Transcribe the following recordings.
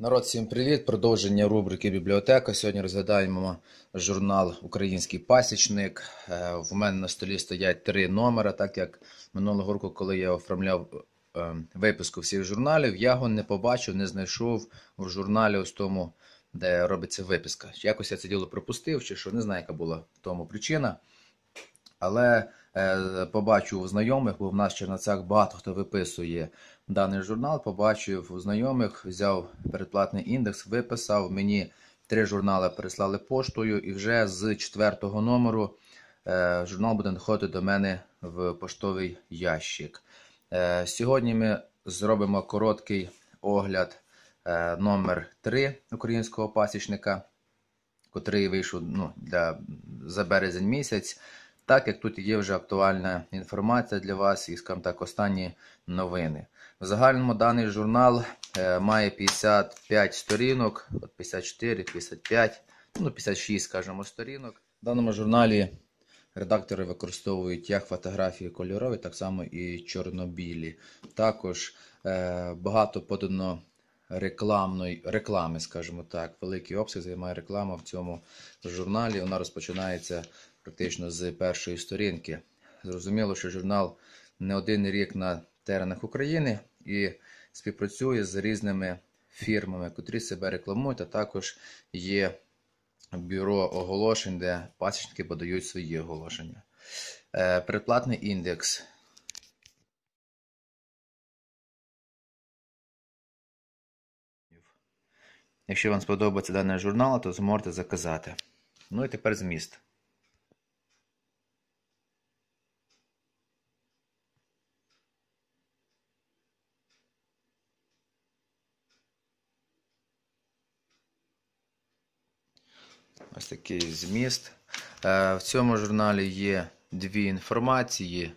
Народ, всім привіт! Продовження рубрики Бібліотека. Сьогодні розглядаємо журнал Український пасічник. Е, В мене на столі стоять три номера, так як минулого року, коли я оформляв е, виписку всіх журналів, я його не побачив, не знайшов в журналі ось тому, де робиться виписка. Якось я це діло пропустив, чи що не знаю, яка була тому причина. Але побачив у знайомих, бо в нас в Чернацях багато хто виписує даний журнал. Побачив у знайомих, взяв передплатний індекс, виписав. Мені три журнали переслали поштою, і вже з четвертого номеру е, журнал буде надходити до мене в поштовий ящик. Е, сьогодні ми зробимо короткий огляд е, номер 3 українського пасічника, котрий вийшов ну, для, за березень місяць. Так як тут є вже актуальна інформація для вас і, скажімо так, останні новини. В загальному даний журнал е, має 55 сторінок, 54, 55, ну 56, скажімо, сторінок. В даному журналі редактори використовують як фотографії кольорові, так само і чорнобілі. Також е, багато подано рекламної реклами, скажімо так. Великий обсяг займає реклама в цьому журналі. Вона розпочинається практично з першої сторінки. Зрозуміло, що журнал не один рік на теренах України і співпрацює з різними фірмами, котрі себе рекламують, а також є бюро оголошень, де пасічники подають свої оголошення. Е, Предплатний індекс. Якщо вам сподобається даний журнал, то зможете заказати. Ну і тепер зміст. Ось такий зміст. Е, В цьому журналі є дві інформації,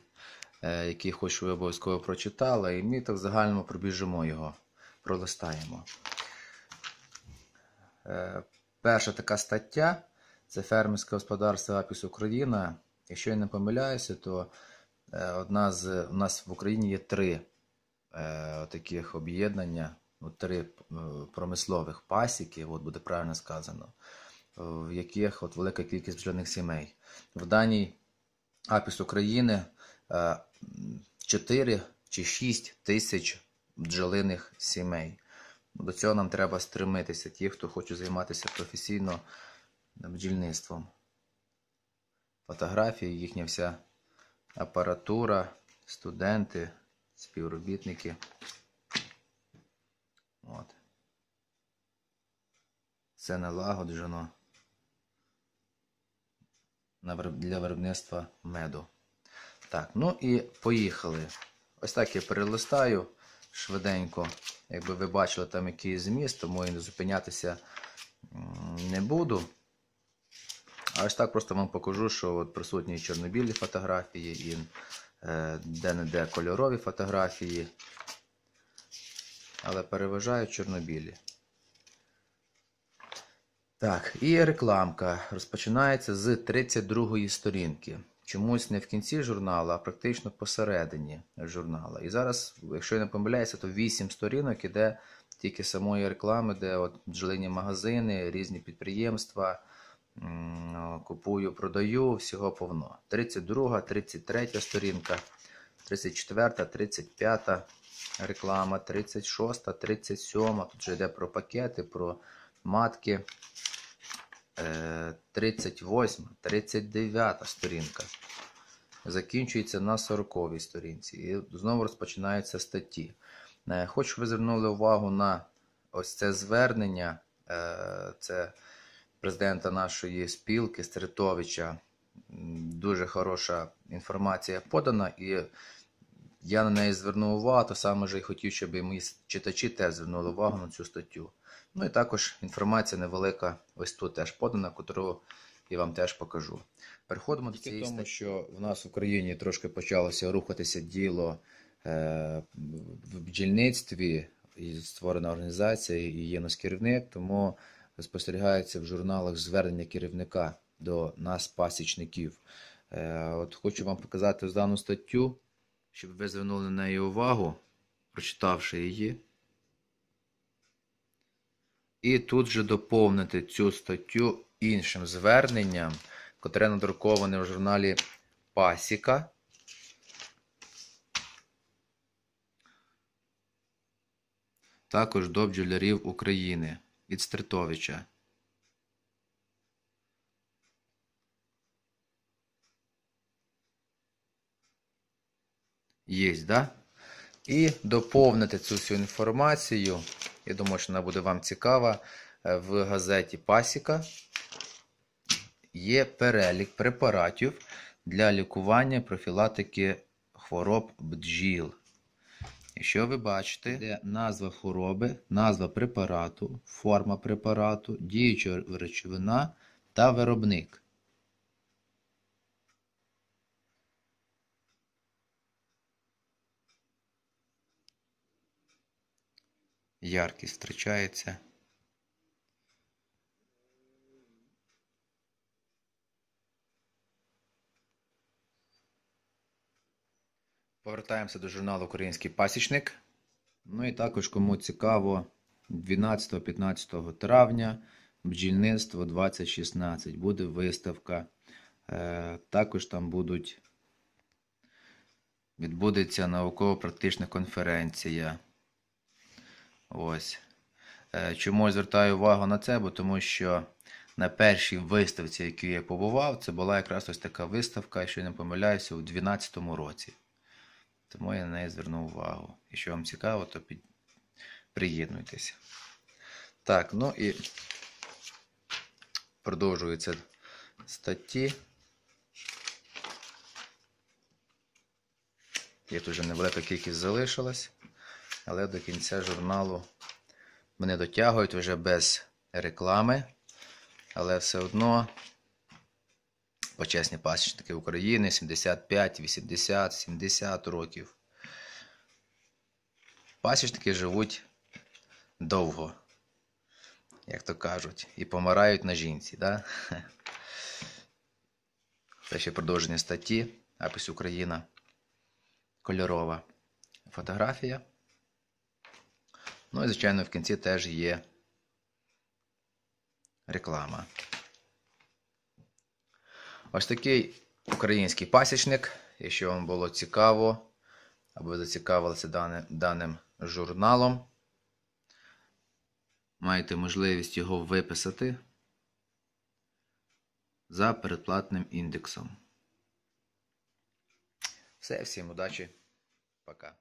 е, які хочу ви обов'язково прочитали, і ми так в загальному пробіжимо його, пролистаємо. Е, Перша така стаття це фермерське господарство Апіс Україна. Якщо я не помиляюся, то одна з у нас в Україні є три таких об'єднання, ну, три промислових пасіки, от буде правильно сказано в яких от велика кількість бджільних сімей. В даній Апіс України 4 чи 6 тисяч бджолиних сімей. До цього нам треба стремитися, ті, хто хоче займатися професійно бджільництвом. Фотографії, їхня вся апаратура, студенти, співробітники. От. Все налагоджено для виробництва меду. Так, ну і поїхали. Ось так я перелистаю швиденько. Якби ви бачили там якийсь зміст, тому і зупинятися не буду. А ось так просто вам покажу, що от присутні чорнобілі фотографії, і е, де-не-де кольорові фотографії. Але переважають чорнобілі. Так, і рекламка розпочинається з 32-ї сторінки. Чомусь не в кінці журналу, а практично посередині журналу. І зараз, якщо я не помиляюся, то 8 сторінок іде тільки самої реклами, де от бджолині магазини, різні підприємства. Купую, продаю, всього повно. 32, 33 сторінка, 34, 35 реклама, 36, 37. Тут вже йде про пакети, про матки. 38, 39 сторінка. Закінчується на 40 сторінці. І знову розпочинаються статті. Е, хочу ви звернули увагу на ось це звернення. Е, це президента нашої спілки Стритовича. Дуже хороша інформація подана, і я на неї звернув увагу, то саме ж і хотів, щоб і мої читачі теж звернули увагу на цю статтю. Ну і також інформація невелика, ось тут теж подана, яку я вам теж покажу. Переходимо до цієї тому, що в нас в Україні трошки почалося рухатися діло е, в бджільництві, і створена організація, і є нас керівник, тому спостерігається в журналах звернення керівника до нас, пасічників. Е, от Хочу вам показати дану статтю, щоб ви звернули на неї увагу, прочитавши її. І тут же доповнити цю статтю іншим зверненням, котре надруковане в журналі Пасіка. Також до бджолярів України від Стритовича. Єсть, да? І доповнити цю всю інформацію. Я думаю, що вона буде вам цікава. е, В газеті Пасіка є перелік препаратів для лікування профілактики хвороб бджіл. Якщо ви бачите, де назва хвороби, назва препарату, форма препарату, діюча речовина та виробник. Яркість втрачається. Повертаємося до журналу Український пасічник. Ну і також, кому цікаво, 12-15 травня бджільництво 2016 буде виставка. Е, Також там будуть відбудеться науково-практична конференція. Ось. Е, Чому я звертаю увагу на це? Бо тому що на першій виставці, яку я побував, це була якраз ось така виставка, якщо я не помиляюся, у 2012 році. Тому я на неї звернув увагу. Якщо вам цікаво, то під... приєднуйтеся. Так, ну і продовжуються статті. Є тут вже невелика кількість залишилась, але до кінця журналу мене дотягують вже без реклами, але все одно почесні пасічники України 75, 80, 70 років. Пасічники живуть довго, як то кажуть, і помирають на жінці. Да? Це ще продовження статті, напис Україна. Кольорова фотографія. Ну і, звичайно, в кінці теж є реклама. Ось такий український пасічник. Якщо вам було цікаво, або ви зацікавилися даним, даним журналом, маєте можливість його виписати за передплатним індексом. Все, всім удачі. Пока.